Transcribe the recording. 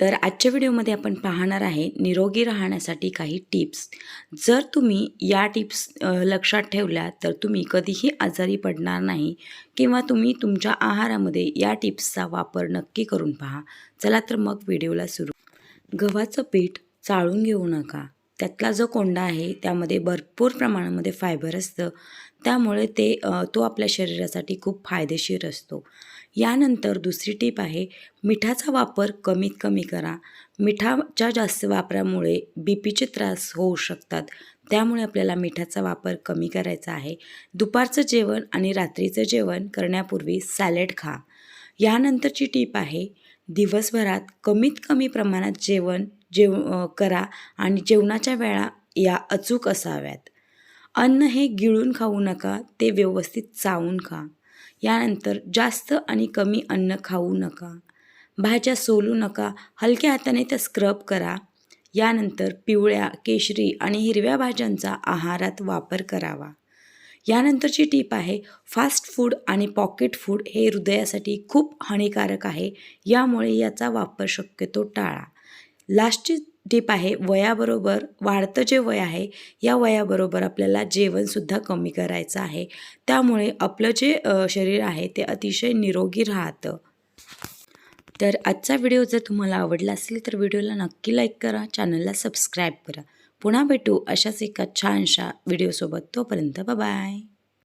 तर आजच्या व्हिडिओमध्ये आपण पाहणार आहे निरोगी राहण्यासाठी काही टिप्स. जर तुम्ही या टिप्स लक्षात ठेवल्या तर तुम्ही कधीही आजारी पडणार नाही किंवा तुम्ही तुमच्या आहारामध्ये या टिप्सचा वापर नक्की करून पहा. चला तर मग व्हिडिओला सुरू. गव्हाचं पीठ चाळून घेऊ नका. त्यातला जो कोंडा आहे त्यामध्ये भरपूर प्रमाणामध्ये फायबर असतं. त्यामुळे ते तो आपल्या शरीरासाठी खूप फायदेशीर असतो. यानंतर दुसरी टीप आहे मिठाचा वापर कमीत कमी करा. मिठाच्या जास्त वापरामुळे बी पीचे त्रास होऊ शकतात त्यामुळे आपल्याला मिठाचा वापर कमी करायचा आहे. दुपारचं जेवण आणि रात्रीचं जेवण करण्यापूर्वी सॅलेड खा. यानंतरची टीप आहे दिवसभरात कमीत कमी प्रमाणात जेवण जेव करा आणि जेवणाच्या वेळा या अचूक असाव्यात. अन्न हे गिळून खाऊ नका ते व्यवस्थित चावून खा. यानंतर जास्त आणि कमी अन्न खाऊ नका. भाज्या सोलू नका. हलक्या हाताने त्या स्क्रब करा. यानंतर पिवळ्या केशरी आणि हिरव्या भाज्यांचा आहारात वापर करावा. यानंतरची टीप आहे फास्ट फूड आणि पॉकेट फूड हे हृदयासाठी खूप हानिकारक आहे. यामुळे याचा वापर शक्यतो टाळा. लास्टची टीप आहे वयाबरोबर वाढतं जे वय आहे या वयाबरोबर आपल्याला जेवणसुद्धा कमी करायचं आहे. त्यामुळे आपलं जे शरीर आहे ते अतिशय निरोगी राहतं. तर आजचा व्हिडिओ जर तुम्हाला आवडला असेल तर व्हिडिओला नक्की लाईक करा चॅनलला सबस्क्राईब करा. पुन्हा भेटू अशाच एका छानशा व्हिडिओसोबत. तोपर्यंत बाय